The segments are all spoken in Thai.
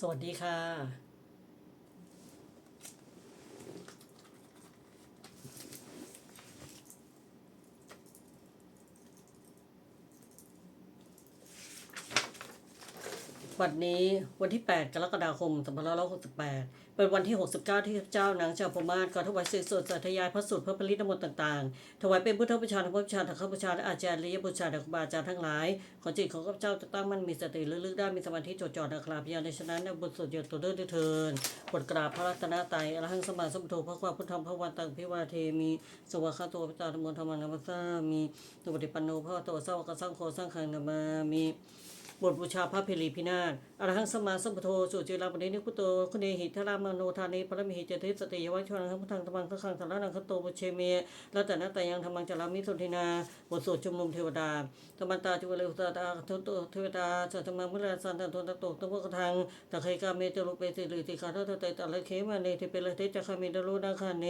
สวัสดีค่ะ วันนี้วันที่ 8 กรกฎาคม 2568 เป็นวันที่ 69 ที่เจ้านางเจ้าพม่าก็ถวายสิ่งสดสัตยายพระสุดพระปริตรมนต์ต่างๆ ถวายเป็นพุทธบูชาธรรมบูชาธรรมบูชาและอาจารย์ลียบูชาและครูบาอาจารย์ทั้งหลาย ขอจิตของข้าพเจ้าจะตั้งมั่นมีสติลึกๆได้มีสมาธิจดจ่อนะครับยาในฉะนั้นในบุตรสุดยอตัวเลือดด้วยเทินบทกราบพระรัตนตรัยอรหังสมาสมุทโธพระความพุทธธรรมพระวันตังพิวาเทมีสวากขาตัวพิตาธรรมธรรมังนัมสสามีตุปฏิปันโนพระวะโตัวสากสังโฆสังฆังนามามี บทบูชาพระเพลีพินาศอรหังสมาสัมพุทโธสุจิราปณินิพุโตคุณเนหิทรามโนทานิพระมิหิเจติสติยวัชวังคัมพุทธังธรรมังคังคังสารนังคโตบุเชเมรัตนะตายังธรรมังจารามิสุทินาบทสวดชุมนุมเทวดาธรรมตาจุเวลอุตตาทุตเทวดาสัตมังมุลาสันตันตุนตโตตุมกทังตะเคกาเมจรุเปสิริติคาทัตเตตะเลเคมาเนติเปเลเตจคามิดรุนาคาเน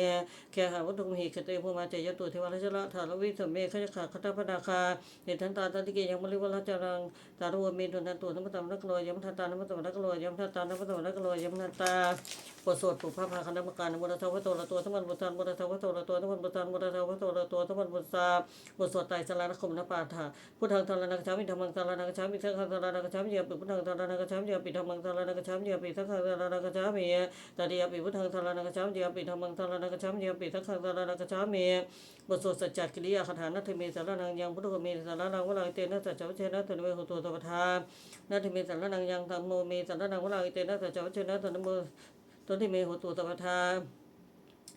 แคหาวัตถุมหิคเตภูมาเจยตุเทวราชละธารวิสเมฆขยขาคตาพนาคาเนทันตาตันติเกยังมลิวราจารังตารวเมตุนันตุนมตมนักโลยมทัตตานัมตมนักโลยมทัตตานัมตมนักโลยมทัตตา บทสวดปุพพะพาคณะกรรมการมุตตะวะโตระตัวทั้งหมดบุตรมุตตะวะโตระตัวทั้งหมดบุตรมุตตะวะโตระตัวทั้งหมดบุตรบทสวดไตรสารนคมนปาฐาพุทธังตาลนักชามิธรรมังตาลนักชามิสังฆังตาลนักชามิเยปิพุทธังตาลนักชามิเยปิธรรมังตาลนักชามิเยปิสังฆังตาลนักชามิตาดิยาปิพุทธังตาลนักชามิเยปิธรรมังตาลนักชามิเยปิสังฆังตาลนักชามิบทสวดสัจจกิริยาคาถานัตถิเมสารนังยังพุทธเมสารนังวลังเตนะสัจจวัชนะตนเวหุตัวตปทานาทิเมสันนังยังธรรมโมเมสันนังวราอิเตนะสัจจวัชนะตนโม ตนทิเมหุตุตปทา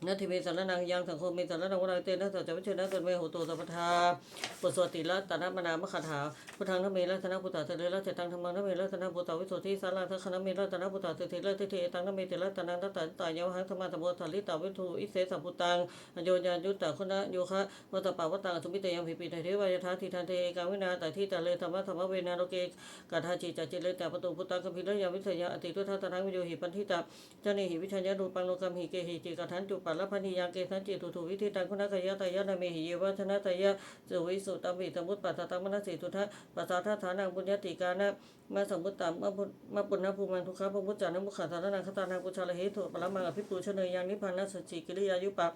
นาทิเมสันนังยังสังโฆเมสันนังวราอิเตนะสัจจวัชนะตนเมโหุตุตปทาปสวติละตานะมนามคาถาพุทธังนเมรัตนะพุทธาเทระเจตังธรรมังนเมรัตนะพุทธาวิสุทธิสาราทัคณะเมรัตนะพุทธาเทเทระเทเทตังนเมเตระตานังตัตตายาวหังธรรมะธรรมโมทาลิตาวิทูอิเสสัมพุตังอโยญายุตตะคุณะโยคะวัตปาวัตตังสุมิเตยังภิปิเทวายทาทิทันเทกังวินาแต่ที่แตะเลธรรมะธรรมเวนาโลเกกัทาจิจจิเลแต่ประตูพุทธังกัมพิรยาวิทยาอติตุทัตตนังวิโยหิปันทิตาเจเนหิวิชัญญาดูปังโลกัมหิเกหิจิกทันจุปัลลพันิยังเกสันจิตุถุวิธิตังคุณกายะตายะนาเมหิเยวัชนะตายะสุวิสุตัมหิตมุตปัสสตังมนสสิทุทะปัสสะทัฐานังบุญญติกานะมาสมุตตัมมาบุมาปุณณภูมังทุกขะพมุจจานะมุขสารนังคตานังกุชาลเหตุปรมังอภิปูชเนยังนิพพานัสสจิกิริยายุปะ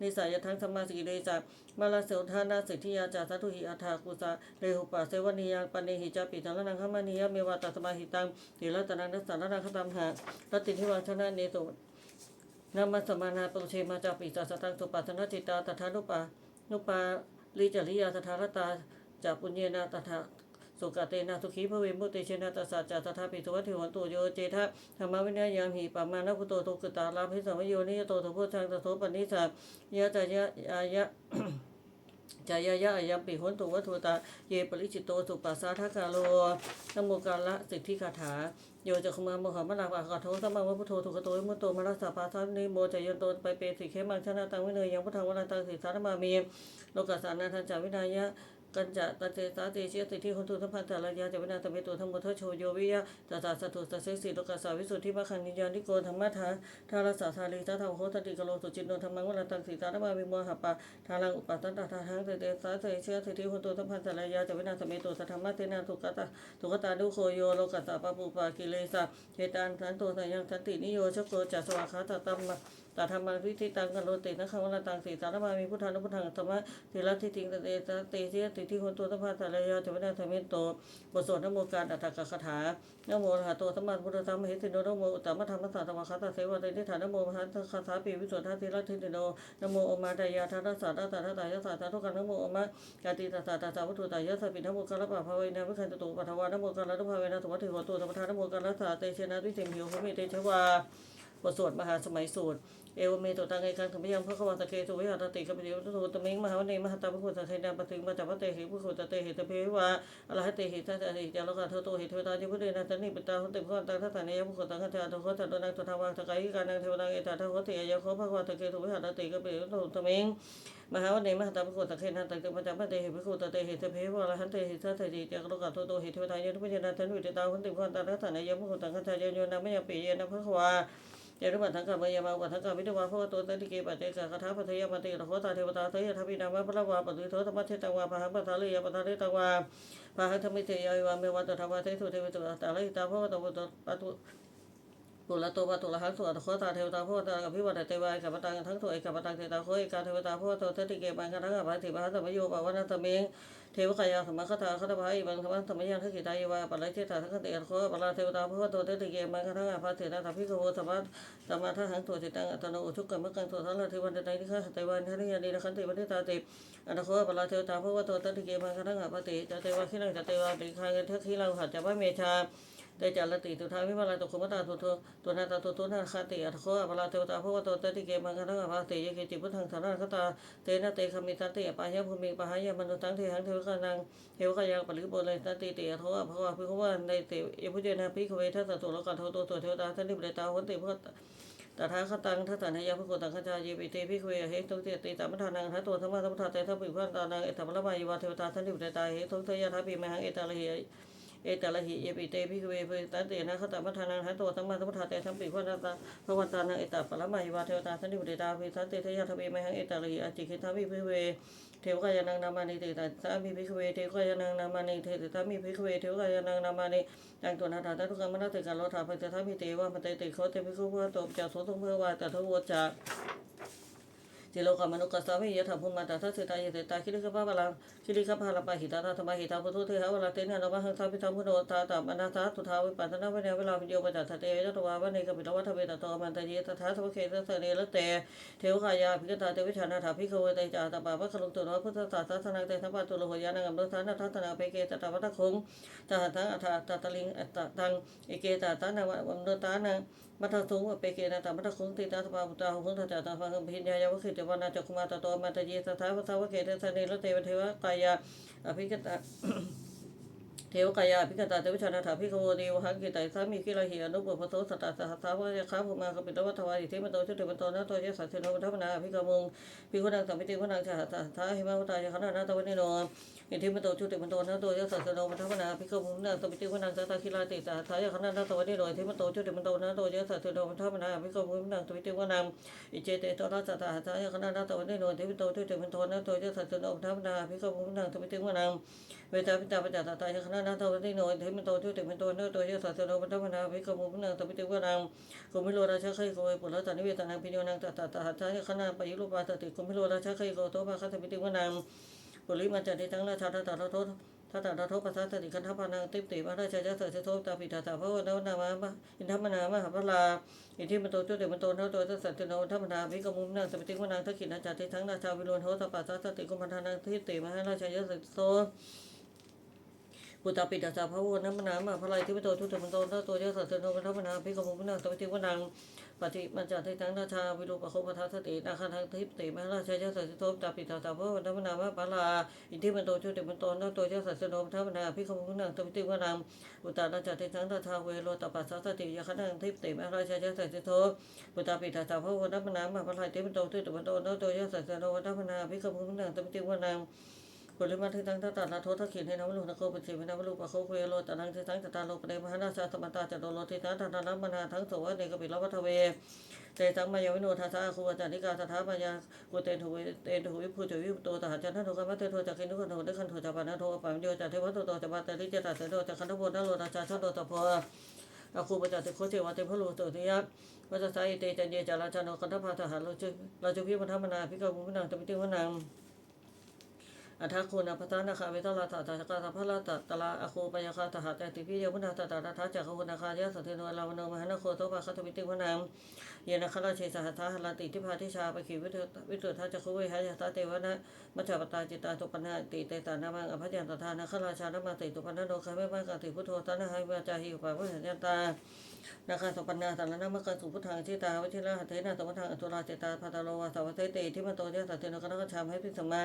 นิสายทังสมาสิกิเลสะมาลาเสวทานาสิทธิยาจาสัตุหิอัฏฐากุสะเลหุปะเสวนิยังปณิหิจาปิตังนังขมานิยะเมวะตัสมาหิตังติรัตนังนัสสารนังคตัมหะรัตติทิวังชนะเนตุ นามัสสมานาปุเชมาจาปิสัสตังสุปัสนจิตาตถานุปานุปาลิจริยาตถารตาจาปุญเยนะตถาสุกเตนะสุขีพระเวมุติเชนะตัสสะจาตถาปิสุวัติวันตุโยเจทะธรรมวินัยยามหิปามานะพุโตตุกตาลาภิสัมโยนิยโตทุพุทธังตโสปนิสายะจายะอายะจายายะอายัมปิหุนตุวัตถุตาเยปริจิตโตสุปัสสาทกาโลนโมกาละสิทธิคาถา โยจะขมาโมหะมะนาปะกะโทสัมมาวะพุทโธทุกโตยมุตโตมะรัสสะปาทันนิโมจะยนโตไปเปสิเขมังชนะตังวิเนยยังพุทธังวรันตังสิสารมามีโลกัสสานาทันจาวินายะ กันจะตันเตสาเตเชติที่คนตุสัมพันธ์ตาลายาจะวินาตเมตุธรรมโทโชโยวิยะตาตาสัตถุสัสเสสิโลกัสสาวิสุทธิมัคคันนิยานิโกธรรมะทาทารัสสะทาลีตาธรรมโหตติกโลสุจินโนธรรมังวรันตังสิสารมามีโมหะปะทารังอุปัตตันตทาทังเตเตสาเตเชติที่คนตุสัมพันธ์ตาลายาจะวินาตเมตุสัทธรรมะเตนะทุกตาทุกตาดุโคโยโลกัสสะปปุปะกิเลสะเจตันสันโตสัยังสันตินิโยชโกจัสวะคาตตัมมะ ตถามาวิธิตังกันโลตินะคำว่าตังสีสารมามีพุทธานุพุทธังธรรมะทีละทิติงตเตสตเตเสยติที่คนตัวสัมภาสารยาจะไม่ได้ทำให้โตบทสวดนโมการอัตถกคาถานโมหะโตสัมมาพุทธธรรมเหติโนนโมอุตตมธรรมสัตตมคาตเสวะเตนิฐานโมมหันตคาถาปีวิสุทธาทีละทิติโนนโมอมาตายาทัตสสะตัตตะตายะสัตตะทุกันนโมอมากาติตัสสะตัสสะวัตถุตายะสัพพินโมกัลปะภาเวนะวิคันตุปัทวานโมกัลละภาเวนะสวัตถิโหตุสัมปทานโมกัลละสาเตชนะวิเศษหิวภุเมเตชวาบทสวดมหาสมัยสูตร เอวเมตุตังไงกังขมยังพระขวัตะเกตุวิหารติกปิโยตุตมิงมหาวันเนมหาตาพุทธเทนาปฏิมาจัปเตหิพุทธเตหิตเพวะอรหัตเตหิทัตติจาลกาเทโตหิเทวตาจิพุเดนะตนิปิตาหุติพุทธังทัตตานิยพุทธังขัจจาตุโคตันนังตุทาวังสกายกานังเทวตังเอตาทโคติยะโคพระขวัตะเกตุวิหารติกปิโยตุตมิงมหาวันเนมหาตาพุทธเทนาตติมาจัปเตหิพุทธเตหิตเพวะอรหัตเตหิทัตติจาลกาเทโตหิเทวตายะทุพเจนะตันวิติตาหุติพุทธังทัตตานิยพุทธังขัจจายโยนะมยปิเยนะพระขวา เจริญบัตรทั้งกรรมยามาบัตรทั้งกรรมวิทวาพระตัวตันติเกปัจเจกคาถาปัทยาปฏิโหตาเทวตาเทยธรรมินามะพระวาปฏิโทธรรมเทตวาพาหังปัทาเลยาปัทาเลตวาพาหังธรรมิเทยายวาเมวัตถรรมเทสุเทวตุตาเลตาพระวตวตปตุ ปุระโตปตุระหังสุอัตโคตาเทวตาพุทธากับพิวัตเตวายกับปตังทั้งตัวเอกกับปตังเทตาโคเอกาเทวตาพุทธโตเทติเกบังกันทั้งอภัยติปะหัตมโยปวันตเมงเทวกายาสมัคตาคตภายบังธรรมธรรมยังทักขิตายวาปะไรเจตาทักขติอัตโคปะลลาเทวตาพุทธโตเทติเกบังกันทั้งอภัยเทตาทัพพิโกโวสมัตตมาทัหังตัวจิตังอัตโนอุทุกกรรมกังตัวทัลลาเทวันตไตนิฆาสติวันทันิยานีนะขันติวันติตาติอัตโคปะลลาเทวตาพุทธโตเทติเกบังกันทั้งอภัยติจเทวะขินังจเทวะปิฆาเกทักขิลังหัจจะพระเมชา ได้จารติตุทาวิมาลาตุคุมตาตุตุตุนาตาตุตุนาคาติอัตโคอปลาเทวตาภวตตติเกมังคันงภาติยเกจิพุทธังสานาคตาเตนะเตคมิตันติปายะภูมิปหายะมนุตังเทหังเทวกานังเทวกายางปริโบเลยตันติเตอโทภวะภิกขวาในเตยพุเจนะภิกขเวทัสสตุโลกันโทโตตัวเทวตาทันติเปตาวันติพุทธตถาคตังทัตตานายะพุโกตังขจายีปิเตภิเวเหตุติติตามทานังทัตตัวธรรมะธรรมทาเตทัพปิพันตานังเอตมะละมายวาเทวตาทันติเปตาเหตุเทยะทัพปิมหังเอตาลหิ เอตละหิเยปิเตพิกเวเปตันเตนะขตมัทานังทัตโตสัมมาสัมพุทธาเตสัมปิพุทธตาพระวันตานังเอตปะละมายวาเทวตาสันติบุตตาภิสันเตทยาทเวมหังเอตละหิอจิคิทามิพิเวเทวกายนังนามานิเตตาสามิพิกเวเทวกายนังนามานิเทตตามิพิกเวเทวกายนังนามานิตังตัวนาถาตุกรรมนาเตการโลธาภัยตถามิเตวะมเตเตโคเตพิคุเพื่อตบจากโสตุเพื่อวาแตถวจา จิโลกามนุกัสสามิยะถาภูมิตาทัสสิตายะเตตาคิริกะปะบาลังคิริกะปะลปะหิตาตาธรรมหิตาพุทโธเทหะวะลาเตนะนะวะหังทาปิธรรมพุทโธตาตามานาตาตุทาวิปัสนาเวเนเวลาวิโยปจัตถเตยะตวาวะเนกะปิตวะทะเวตโตมันตะเยตถาสวะเขตสะเนละเตเทวกายาภิกตาเตวิชานาถาภิกขเวเตจาตปาปะคลุตุโนพุทธตาสสนังเตสัมปัตตุโลหยานังอัมโลทานะทัตนาเปเกตตาวัตคงตาหัตังอัฏฐตตะลิงอัตตังเอเกตตานังอัมโลตานังมัทธุงเปเกนะตามัทคุงติตาสปาปุตตาหุงตาจาตาฟังพิญญายาวะคิตจวานาจักคุมาตโตมาตเยสถาวสาวเกเตสนรเทวเทวกายาอภิกตาเทวกายาพิกตาเทวชนาถาพิโวดีวหังกิตายสามีกิลหิอนุปปโสสตตาสหัสสาวะยะคาภูมาขปิตวัฒวาอิเทมโตชุติมโตนะโตยะสัสสิโนวัฒนาพิกมุงพิคุนังสัมปิติคุนังชาหตาทาหิมาวุตายะขณะนาตวันนิโน อิเทมโตชุติมันโตนะโตยะสัสสิโนวัฒนาพิกมุงนังสัมปิติคุนังสัตาคิลาติตาทายะขณะนาตวันนิโนอิเทมโตชุติมันโตนะโตยะสัสสิโนวัฒนาพิกมุงนังสัมปิติคุนังอิเจเตโตนะสัตตาทายะขณะนาตวันนิโนอิเทมโตชุติมันโตนะโตยะสัสสิโนวัฒนาพิกมุงนังสัมปิติคุนังเวทาพิตาปัจจตตายคณะนาทวันติโนเทมิโตชุติมิโตเนโตยสัสสโนปัตตมนาภิกขุมุนังตปิติวนังกุมิโลราชาไคโกเวปุระตานิเวตนังปิโยนังตตาตาหัตถะคณะปยุรูปาตติกุมิโลราชาไคโกโตภาคัตปิติวนัง ปุริมันจันติทั้งราชาตตาโทษทัตตาทษปัสสัตติคันธปานังติปติมาราชาจัสสะโทตาปิตาตาภวนาวนนามะอินทมนามะหาพลาอินทิมันโตจุติมันโตนโตจัสสัตติโนธรรมนาภิกขุมนังสปิติวนังทักขินาจัติทั้งราชาวิโรนโทตปัสสัตติกุมันธานังทิติมาราชาจัสสะโทปุตตาปิตาสาพระวนน้ำมนามาพระไลที่ไม่โตทุตตมันโตนตัวเจ้าสัตว์เทโนกันธรรมนาพิกมุมนาตวิติวนัง ปฏิมันจัติทั้งราชาวิรูปโคปทัสตินาคาทังทิปติมหาราชาเจ้าสัตว์โตตาปิตาสาพระวนน้ำมนามาพระลาอินทิมันโตชุติมันโตนตัวเจ้าสัตว์เทโนธรรมนาพิกมุนาตวิติวนังปุตตาราชาติทั้งราชาเวโรตปัสสติยาคันทังทิปติมหาราชาเจ้าสัตว์โตปุตตาปิตาสาพระวนน้ำมนามาพระไลที่มันโตทุตตมันโตนตัวเจ้าสัตว์เทโนธรรมนาพิกมุนาตวิติวนัง ปุริมาทิตังตตาลาโทษขินให้นวลุนโคปจิวินาวลุปะโคเวโลตนังทิตังตตาโลปเดมหานาชาสมตาจโดโลทิตังทานัมมนาทั้งสวะเนกปิลวัทเวเตตังมายาวิโนทัสสะคูปจาริกาตถามายากุเตนถุวิเตนถุวิภูจวิโตตหาจันทโทกรรมเตโทจักขินุขโนเดขันโทจัปานาโทปัมโยจัตเทวะโตโตจัปาตริจตัสเสโดจักขันธโพนัโลราชาชโดตโพออาคูปจาติโคเจวะเตพะโลโตติยะวัจสายเตจันเยจาราชาโนคันธพาทหารเราจุเราจุพิพัฒนาพิกามุนังตมิติวนัง อัฏฐคุณอภัตานาคาเวทลาตตาคาตาพระตตลาอโคปยาคาตหาแต่ติพิเยมุนาตตาตาทัจักขุนาคายะสัตเทโนลาวโนมหานโคโตปะคัตวิติวนังเยนะคราเชสหัทธาหลัติทิพาทิชาปะขีวิเทวิเททัจักขุเวหายตาเตวนะมัจจปตาจิตาตุปนาติเตตานามังอภัญญตทานะคราชานามาติตุปนโนคาเวมังกติพุทโธตานะหายวาจาหิอุปาวิหัญตานาคาสัปปนาตาลนามกสุพุทธังชิตาวชิระหัตเทนะสมุทังอตุลาเจตาพัตโลวาสวัตเตติทิมโตเจสัตเนกนกชามให้พิสมา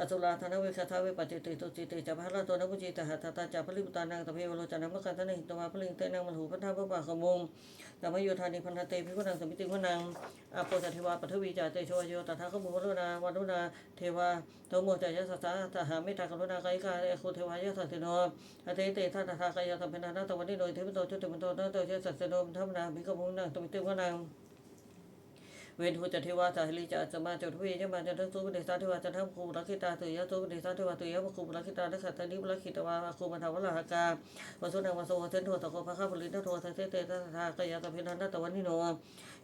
อตุลาธนเวคทาเวปจิติตุจิติจัพพะละตัวนกุจิตหัตตาจัพพลิบุตานังตะเพวโลจานังมกันตะนิหิตวาพลิงเตนังมันหูพัทธาพระบาขมงตามโยธานิพันธเตพิพุนังสมิติวนังอาโปจเทวาปัทวีจาเตโชโยตถาคมุวรุณาวันุนาเทวาโตโมจายสัสสะตหาเมตตากรุณาไกกาเอคุเทวายสัสสิโนอเตเตทัตถากายสัมเพนานาตวันนิโนเทวโตจุติมโตนาโตเจสัสสิโนธรรมนาภิกขุนังสมิติวนัง เวนทุจเทวาสาหิลิจาสมาจตุเวยมาจันทสุปเดสาเทวาจันทภูรักขิตาตุยะตุปเดสาเทวาตุยะภคูรักขิตานักขัตตานิรักขิตวาคูมันทาวลาหกาวสุนังวโสเทนโทตะโกภะข้าบุรินโทเทเตเตตถากยาตพินันตะวันนิโน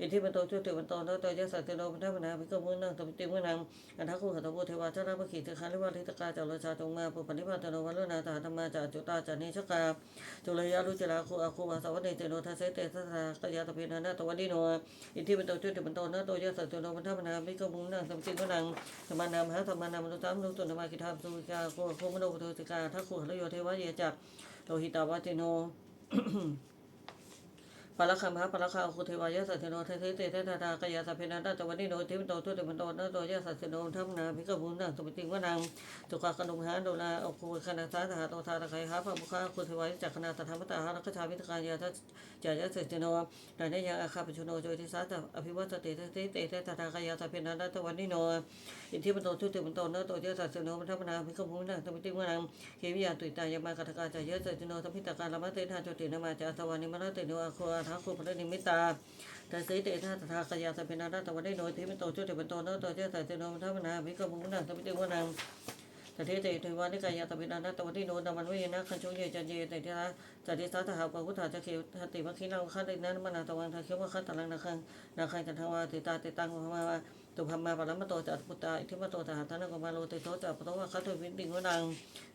อิทิมันโตจุติมันโตนะโตยะสัตติโนมันทมนาภิกขมุนังตปิติมุนังอันทักขุขตโพเทวาชนะภคิเตคันลิวาลิตกาจารชาจงมาปุปนิพาตโนวัลนาตาธรรมาจาจุตาจานิชกาจุลยาลุจิราคูอาคูวาสวัสเนเตโนทัสเสเตทัสสากยาตพินันตะวันนิโนอิทิมันโตจุติมันโตนะโตยะสัตติโนมันทมนาภิกมุนังตปิติมุนังธรรมานามหาธรรมานามนุตตามนุตุนมากิธามสุวิกาโคโคมโนปุติกาทักขุหรโยเทวะเยจักโลหิตาวติโน ปาลคัมหาปาลคาคุเทวายะสัตโนเทเทเตเทตาตากายาสัพเพนันตะวันนิโนทิมโตตุเตมันโตนะโตยะสัตโนทัมนาภิกขุนังตุปติวนังตุกะกนุมหาโดนาอคูคณาสาธาโตทาตะไคหาพระมุขะคุเทวายะจักขณาตถามตาหารักชาวิตกายาทัจายะสัตโนดานยาอาคาปชุโนโจติสาตอภิวัตเตเทเตเตเทตาตากายาสัพเพนันตะวันนิโนอินทิมันโตตุเตมันโตนะโตยะสัตโนทัมนาภิกขุนังตุปติวนังเควิยาตุตายมากัตกาจายะสัตโนสัมพิตการละมะเตทาโจตินามาจาสวานิมะเตโนอาโคอาทาคุณพระนิมิตาตาสีเตธาตถากายาสัพเพนาตตวันได้โนทิมิโตจุติป็นโตโนโตเจสัจโนมัทมนาวิกมุนังตมิติวนังตเทเตเทวานิกายาตปินาตตวันที่โนตมันเวนะคันชุเยจันเยเตติระจัติสาตหาปะพุทธาจะเขวทติมะคินังคันตินันมนาตวันทาเขวะคันตลังนาคังนาคังจันทวาติตาติตังมาตุพัมมาปรมโตจัตปุตตาอิทิมโตตหาทานกมาโลติโตจัตปตวะคัตถุวินติงวนัง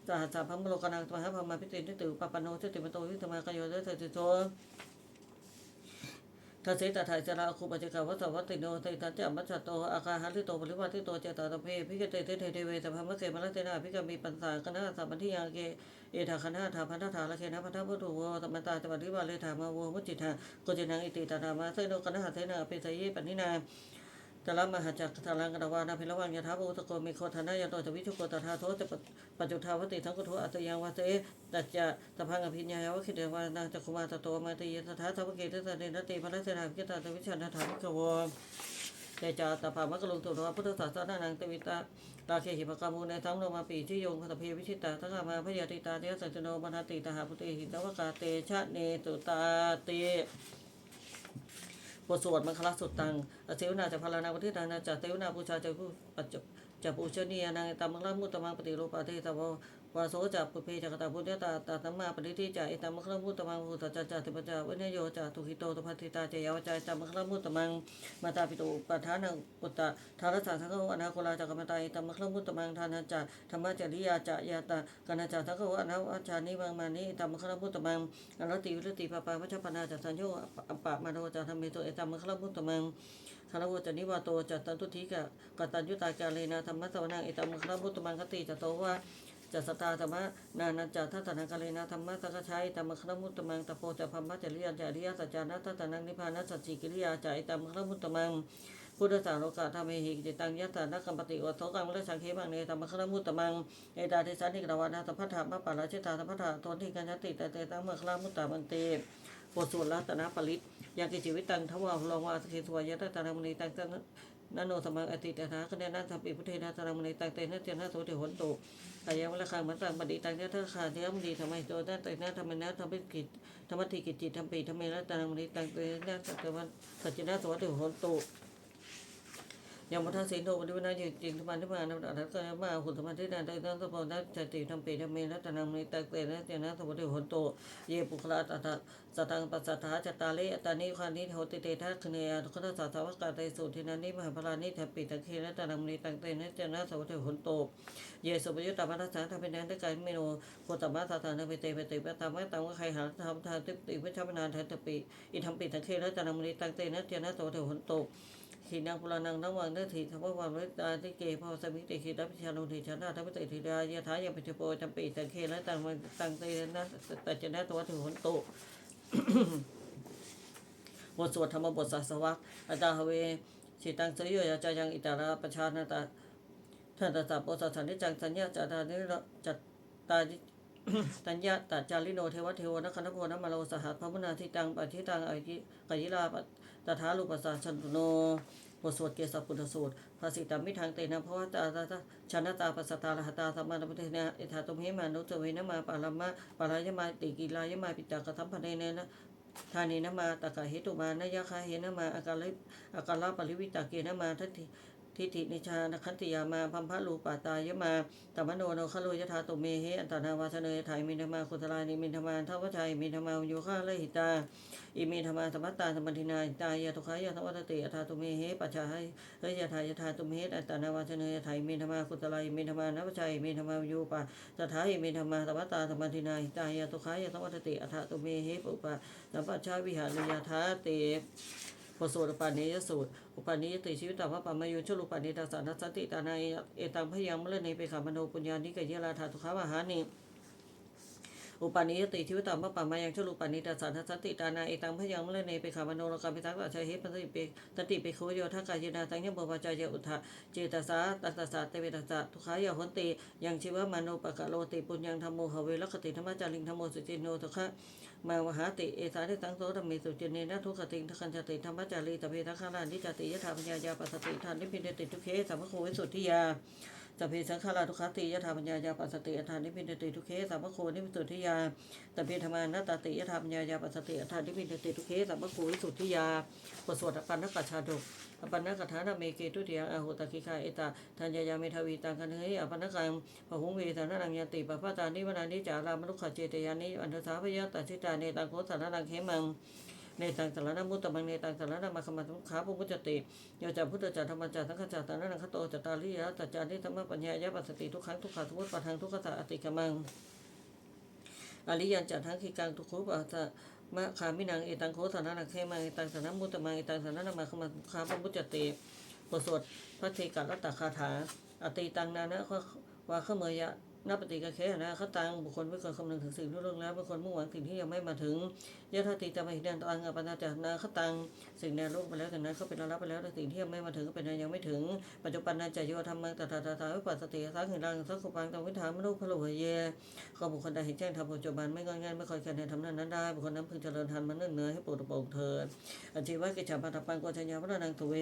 สหัสสะพัมโลกนังตมหาพมาพิติติตุปปโนจุติมโตวิตมากายโยเตติโต ทัสเสตถาจราคุปัจจกาวัสวัตติโนติตัจจามัจจโตอาคาหันติโตปริวัติโตเจตตะเพพิกเตเตเทเทเวตพมะเสมละเตนาพิกมีปัญสาคณะสัมปันธิยังเกเอธาคณะธาพันธถาละเคนะพันธพุทโธตมตาจัมปิวาเลธามาโวมุจิตากุจินังอิติตานามาเสโนคณะเสนาเปสเยปนินา จารมหาจักรทารังกนวานาภิรวังยถาภูตโกมิโคธนายโตจวิชุโกตถาโทจะปัจจุทาวติทั้งกุโทอัตยังวาเสตัจจะตพังอภิญญาวคิเดวานาจักคุมาตโตมาติยตถาทวเกตสเนนติพระเสนาภิกตาตวิชันถาภิกขวเตจาตภามะกลุงตุโนพุทธศาสนานังตวิตาตาเคหิปกามูในทั้งโนมาปีที่โยงคตเพวิชิตาทั้งอามาพยาติตาเทสัจโนมนาติตาหาพุติหิตวกาเตชะเนตุตาเต บทสวดมังคลสุดตังอเสวนาจะพารานาปฏิทานาจะเตวนาบูชาจะผู้ปัจจจะปูชนียนางตามังลมุตตมังปฏิรูปาเทตาว วาโสจะปุเพจักตาพุทธตาตาตัมมาปฏิทิจะอิตามังลมุตตมังภูตจัจติปจาวินโยจะทุกิโตตพัติตาเจยาวจจามังลมุตตมังมาตาปิตุปัฏฐานังปุตตะทารสาสังฆอนาโคลาจักรมตาอิตามังลมุตตมังทานาจะธรรมจริยาจะยาตากนาจาสังฆอนาวัชานิมังมานิอิตามังลมุตตมังอรติวิรติปปาวัชปนาจะสัญโยอปะมาโนจะธรรมิโตอิตามังลมุตตมังคารวะจนิวาโตจัตตันทุทิกะกตัญยุตากาเลนะธรรมะสวนังอิตัมครามุตตมังคติจโตวะ จัสตาธรรมะนานัจจทัตตนังกาเลนะธรรมะสังฆชัยตัมครมุตตมังตะโพจะพัมมะจริยาจริยสัจจานะทัตตนังนิพพานะสัจจิกิริยาจาอิตัมครมุตตมังพุทธสาโลกาธรรมหิจิตังยัตตานักกัมปติวัตโสกังและสังเคบังเนตัมครมุตตมังเอตาเทสันนิกรวานาสัพพะธรรมะปาราชิตาสัพพะธาโทนิกัญญติแตเตตังเมะครามุตตมันเตบทสวดรัตนปริตยังกิจิวิตังทวารลองวาสเกสวยะตตานามุนีตังตัง นันโนสมังอติตถาคะแนนนันสัมปิพุทเทนะตานามุนีตังเตนะเจนะโสติหนตุอายังวะคังมันตังปฏิตังเนตขาเทมดีทำไมโตนะเตนะธรรมนะธรรมิกิจธรรมติกิจจิตธรรมปีธรรมเมนะตังมณีตังเตนะสัจวันสัจนะโสติหนตุ ยามทัศสินโทปฏิวัติจิตจิตธรรมะที่มานับดับก็มาหุตธรรมะที่นาได้ตั้งสปอนัสติธรรมปีธรรมเมนะตนังมิตังเตนะเจนะสมุติโหนโต เยปุคลาตถาสตังปัสสัทธาจตาเลอตานิคานิโหติเตทัคเนยทุกขสาสาวกาเตสุทินันนิมหาพลานิธรรมปีตังเคนะตานังมิตังเตนะเจนะสมุติโหนโต เยสุปยุตตามัสสะทำเป็นนั้นด้การเมโนโพตมะสสาธานเปเตปเตเปตามะตังว่าใครหาทำทานติปิวิชามนานทันตปิอิธรรมปีตังเคนะตานังมิตังเตนะเจนะสมุติโหนโต ขีนังปุรานังนวังเนทีธรรมวันเวตาติเกพอสมิติขีดัพิชานุทิชนะทัพติธิดายะถายะปัจโปจำปีตังเคและตังมันตังเตนะตัจจนะตัวถึงหนโตบทสวดธรรมบทสัสวะอัตตาหเวชิตังสยโยยาจายังอิตาราปชานาตาท่านตถาโปสัสันนิจังสัญญาจัตตานิรจัตตาตัญญาตัจาริโนเทวเทวนัคณโพนมโลสหัสพระมุนาทิตังปฏิตังอกิกยิลาป ตถาลุปสสาชันตุโนบทสวดเกสปุตสูตรภาสิตามิทางเตนะเพราะว่าตาตาตาชนะตาปัสตาลหตาสัมมานุปเทนะอิทาตุมเหมานุจเวนะมาปารามะปารายมาติกิลายมาปิตากทัมภเนนะทานีนะมาตะกะเหตุมานยะคาเหนะมาอากาลิอาการลาปริวิตาเกนะมาทัตถิ ทิฏฐินิชานคันติยามาพัมพะลูปาตายะมาตัมมโนโนคโลยะธาตุเมเหอันตนาวาสเนยไทยมินธมาคุตลานิมินธมาทวชัยมินธมาโยคะเลหิตาอิมินธมาธรรมตตาธรรมทินาตายะทุขายะทวัตติอัฏฐาตุเมเหปัจฉาให้เฮยะทายะทาตุเมเหอัตตานาวาชเนยไทยมินธมาคุตลายมินธมานัพชัยมินธมายูปะตถาหิมินธมาธรรมตตาธรรมทินาตายะทุขายะทวัตติอัฏฐาตุเมเหปุปะสัมปัจฉาวิหารยาธาเต พอสวดอุปาณิยสูตร อุปาณิยติชีวิตตาพระปามายุชลุปาณิตาสานัสติตานายเอตังพยังมะเลเนเปขา มโนปุญญานิกยลาธาทุขาวาหานิ อุปาณิยติชีวิตตามพระปามายังชลุปานิตาสานัสติตานาเอตังพยังมะเลเนเปขามโนโลกามิทักษะชัยเฮปัสสิเปตติเปโคโยทักกายนาตังยมบวาจายอุทธาเจตสาตัสสะเตเวตัสสะทุขายาหนติยังชีวมโนปะกะโลติปุญญังธรรมโมหเวลคติธรรมจาริงธรรมโมสุจินโนทุขะมาวหาติเอสาทิตังโสธรรมิสุจินเนนะทุกขติงทักขันจติธรรมจารีตเพทักขารานิจติยะธาปัญายาปัสสติทานนิพินเดติทุเคสัมภโควิสุทธิยา ตะเพสังขาราทุกขติยะธาปัญญายาปัสสติทานิพินเดติทุเคสัมภโคนิพิสุทธิยาตะเพธรรมานัตติยะธาปัญญายาปัสสติทานิพินเดติทุเคสัมภโควิสุทธิยาปสวดปันนกัจฉาดกอปันนกัฐานาเมเกตุติยาอาหุตคิคาเอตาทัญญายาเมทวีตังกันเฮยอปันนกังพหุงเวทานังยันติปะปะตานิวนานิจารามนุขเจตยานิอันทสาพยาตัสิตาเนตังโคสารนังเขมัง ในตังสารนมุตตะมังในตังสารนมาคมาตุขาปุมุจติโยจะพุทธจารธรรมจารสังฆจารตานังคโตจตาริยะตัจจาริธรรมปัญญายะปัสสติทุกครั้งทุกขาสมุติปะทังทุกขะอติกมังอริยันจัตทังขีกังทุกขุปะตะมะขามินังเอตังโคสารนังเขมังเอตังสารนมุตตะมังเอตังสารนมาคมาตุขาปุมุจติบทสวดพระเทกัรัตตคาถาอติตังนานะวาขเมยะ นับปฏิกะเคหนะเขาตังบุคคลไม่เคยคำนึงถึงสิ่งที่ล่วงแล้วเป็นคนมุ่งหวังสิ่งที่ยังไม่มาถึงยะทาติตามหิดันตังอปันนาจานาเขาตังสิ่งในโลกไปแล้วแต่นั้นเขาเป็นรับไปแล้วแต่สิ่งที่ยังไม่มาถึงก็เป็นยังไม่ถึง ปัจจุบันนาจโยธรรมังตถาตถาวิปัสสติสังหิรังสังขุปังตังวิถามนุพะโลเยเขาบุคคลใดเห็นแจ้งทำปัจจุบันไม่งอนง่ายไม่คอยแข่งทำนั้นนั้นได้บุคคลนั้นพึงเจริญทันมันเนื่องเนื้อให้ปรดโปร่งเถิดอันชีวะกิจฉาปัตปังโกชัญญาพระนังตุเว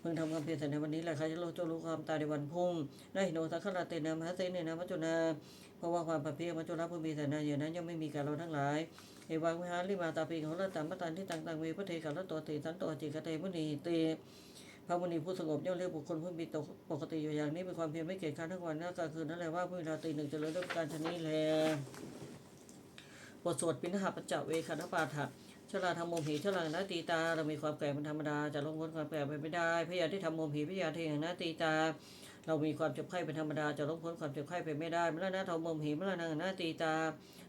เพิ่งทำความเพียรแต่ในวันนี้แหละใครจะรู้จะรู้ความตายในวันพุ่งได้โนสังขารเตนะมหาเตเนนะมัจจุนาเพราะว่าความประเพียรมัจจุราผู้มีแต่นาอย่างนั้นย่อมไม่มีการเราทั้งหลายเอวังวิหารลิมาตาปีของเราตามมาตานที่ต่างๆเวพระเทกัลตัวติสันตัวจิกเตมุนีเตพระมุนีผู้สงบย่อมเรียกบุคคลผู้มีตกปกติอยู่อย่างนี้เป็นความเพียรไม่เกียจค้านทั้งวันและกลางคืนนั่นแหละว่าผู้มีราตรีหนึ่งเจริญด้วยการชนิแล บทสวดปิณหปัจจเวคณปาฐะชลาทำโมหีชลานาตีตา เรามีความแก่เป็นธรรมดาจะลงพ้นความแก่ไปไม่ได้พยาที่ทำโมหีพยาที่อย่งนาตีตา เรามีความเจ็บไข้เป็นธรรมดาจะลงพ้นความเจ็บไข้ไปไม่ได้เมื่อนาทำโมหีเมื่อนานาตีตา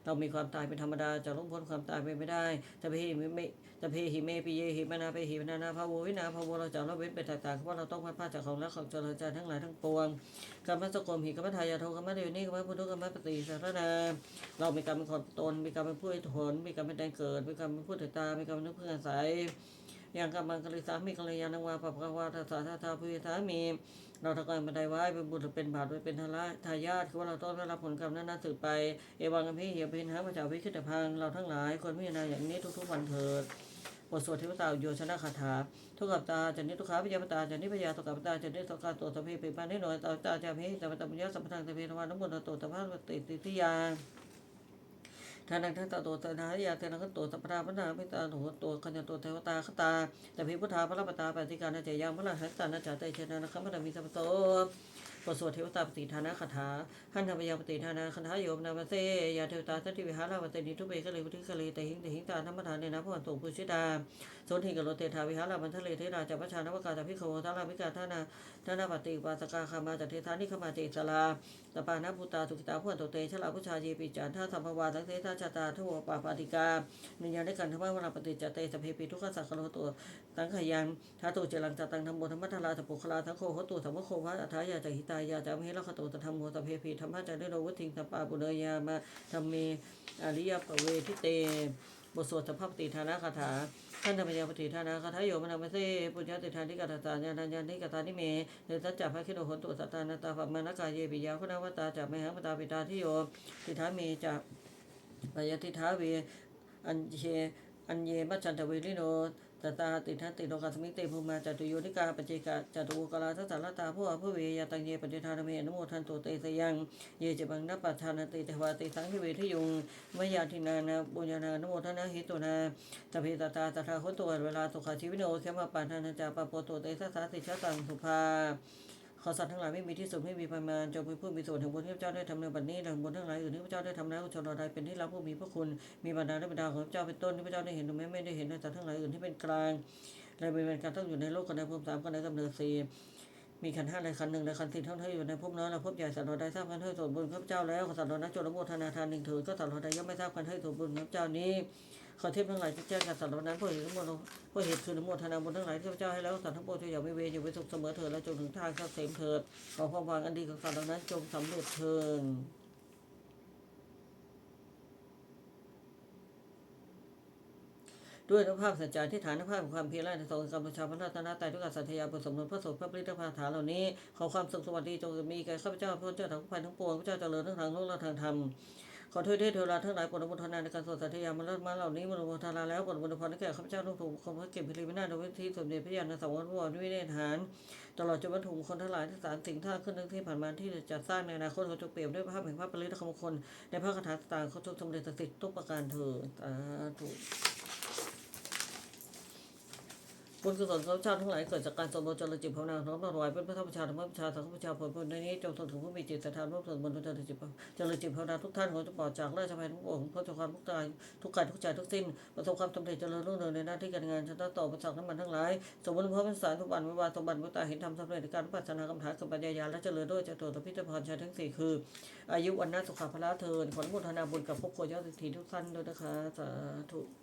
เรามีความตายเป็นธรรมดาจะลงพ้นความตายไปไม่ได้แต่เพหิไม่แต่เพหิเมปิเยหิมนาเพหิมนานาภาโววินาภาโวเราจะละเว้นไปต่างๆเพราะเราต้องพัดพาจากของและของเจริญใจทั้งหลายทั้งปวงกรรมสกรมหิกรรมทายาโทกรรมเดวนี่กรรมพุทธกรรมปฏิสารนาเรามีกรรมเป็นคนตนมีกรรมเป็นผู้ให้ผลมีกรรมเป็นแดนเกิดมีกรรมเป็นผู้ติดตามีกรรมเป็นผู้อาศัยอย่างกรรมังกริสามีกัลยาณวาปปะวาทัสสะทาทาพุยทามี เราทำการบันไดไว้เป็นบุตรเป็นบาทไว้เป็นทาทายาทคือว่าเราต้องได้รับผลกรรมนั้นนั้นสืบไป เอวังกัมพิเหียเป็นหาพระเจ้าวิคิตพังเราทั้งหลายคนพิจารณาอย่างนี้ทุกๆวันเถิดบทสวดเทวตาโยชนะคาถา ทุกขับตาจันนิทุกขาพยาปตาจันนิพยาตุกับตาจันนิสกาตัวตะเพปิปันนิโนตาตาจาเพตาปตปัญญาสัมปทานตะเพทวานุมุตโตตะภาปติติทิยา ทานังทัตตโตสนายาเทนังขันโตสัพพะพนาพิตาโหตัวขันยโตเทวตาคตาแต่พิพุทธาพระปตาปฏิการนาจยังพระหัสตานาจาเตชนะนะครับพระมิสัพโต บทสวดเทวตาปฏิทานาคาถาขันธปยาปฏิทานาคันธาโยมนามาเซยาเทวตาสัตติวิหาราวตนิทุเบกะเลวุทิกะเลแต่หิงแต่หิงตาธรรมทานเนนะพระวันตุปุชิตาสนทิกะโลเตทาวิหารามันทะเลเทราจัปชานวกาตพิโคทารามิกาทานาทานาปฏิปาสกาคามาจัตเทธานิขมาเจสลาตปานาภูตาสุกิตาพวนโตเตชลาผู้ชาเยปิจานท่าสัมภวาทั้งเทธาชาตาทัวปาปาติกานิยานได้กันธรรมวราปฏิจจเตสเพปิทุกขสักโลตัวตังขยันทาตุเจรังจตังธรรมโมธรรมทาราตปุคลาทั้งโคหตุธรรมโคภะอัฏฐายาจหิตายาจามเหลขโตตธรรมโมตเพปิธรรมะจาริโรวุทิงสัปปาปุเนยามาธรรมเมอริยปเวทิเตบทสวดสัพพปฏิทานาคาถาท่านธรรมยาปฏิทานาคาถาโยมนามเซปุญญาติทานิกาตาญาณญาณิกาตานิเมเดตัจจาภคิโนโหตุสัตตานาตาปัมมานากายเยปิยาคุณาวตาจักมหังปตาปิตาทิโยติทามีจักปยติทาเวอัญเช ออัญเยมัจจันทเวริโนตตาติทันติโลกัสมิติภูมาจตุโยนิกาปเจกะจตุกลาทัสสารตาผู้อาผู้เวยตังเยปฏิทานเมนโมทันตุเตสยัง เยจบังนัปปัฏฐานติเทวาติสังหิเวทยุงมยาทินานาบุญญาณานโมทนาหิตุนาตเพตตาตถาคตตัวเวลาสุขาชีวิโนเขมาปานานาจาปปโตเตสสาติชะตังสุภา ขอสัตว์ทั้งหลายไม่มีที่สุดไม่มีประมาณจงเป็นผู้มีส่วนแห่งบุญที่พระเจ้าได้ทำในบัดนี้และบุญทั้งหลายอื่นที่พระเจ้าได้ทำแล้วชนเราใดเป็นที่รับผู้มีพระคุณมีบรรดาและบรรดาของพระเจ้าเป็นต้นที่พระเจ้าได้เห็นหรือแม้ไม่ได้เห็นในสัตว์ทั้งหลายอื่นที่เป็นกลางและเป็นการต้องอยู่ในโลกกันในภูมิสามกันในกำเนิดสี่มีขันห้าในขันหนึ่งในขันสี่ทั้งที่อยู่ในภพน้อยและภพใหญ่สัตว์เราใดทราบกันให้ส่วนบุญข้าพเจ้าแล้วขอสัตว์เรานั้นจงละโมทนาทานหนึ่งถือก็สัตว์เราใดย่อมไม่ทราบกันให้ส่วนบุญข้าพเจ้านี้ขอเทพทั้งหลายที่แจ้งกับสัตว์เหล่านั้นเพื่อเหตุทั้งหมดเพื่อเหตุคือทั้งหมดทนาบุญทั้งหลายที่พระเจ้าให้แล้วสัตว์ทั้งปวงที่อย่าไม่เวรอยู่เป็นสุขเสมอเถิดและจงถึงทางเข้าเสมเถิดขอความหวังอันดีของสัตว์เหล่านั้นจงสำเร็จเถิดด้วยนุภาพสัจจะที่ฐานภาพของความเพียรและในทรงกรรมประชาพระราชนาตายด้วยการสัตยาบนสมรสพระสงฆ์พระปริธพาฐานเหล่านี้ขอความสุขสวัสดีจงมีแก่ข้าพเจ้าพระเจ้าทั้งภัยทั้งปวงพระเจ้าเจริญทั้งทางโลกและทางธรรม ขอเทษด้วยเทวราทั้งหลายโปรดอนุทนาในการสวดสัตยามาเลิศมาเหล่านี้มนุทนาแล้วโปรดอนุโมทนาแก่ข้าพเจ้าทุกถูกคนพระเก็บพิริมินาโดยวิธีสมเด็จพระยาณสังวรวรวิเนศหานตลอดจนบรรทุงคนทั้งหลายที่สารสิ่งท่าขึ้นทั้งที่ผ่านมาที่จะสร้างในอนาคตเขาจะเปรียบด้วยภาพแห่งพระปริตคมงคนในพระคาถาต่างเขาจงสำเร็จศักดิ์สิทธิ์ทุกประการเถิดสาธุ บุญกุศลของเจ้าทั้งหลายเกิดจากการสมบูรณ์เจริญจิตภาวนาน้อมถวายเป็นพระธรรมประชาธรรมประชาสังฆประชาผลผลในนี้จงส่งถึงผู้มีจิตศรัทธาร่วมสวนบุญเจริญจิตเจริญจิตภาวนาทุกท่านขอจะปลอดจากราชภัยทุกองค์พ้นจากความทุกข์กายทุกกายทุกใจทุกสิ้นประสบความสำเร็จเจริญรุ่งเรืองในหน้าที่การงานชนะต่อประสบน้ำมันทั้งหลายสมบูรณ์พร้อมเป็นสารทุกวันวิวาสมบัติมุตตาเห็นธรรมสำเร็จในการปัจจนากรรมฐานกับปัญญายาและเจริญด้วยจตุตพิจพรชัยทั้งสี่คือ อายุวันนาสุขภาพละเทินขออนุทนาบุญกับพวกโคยอดสิทธิทุกท่านด้วยนะคะสาธุ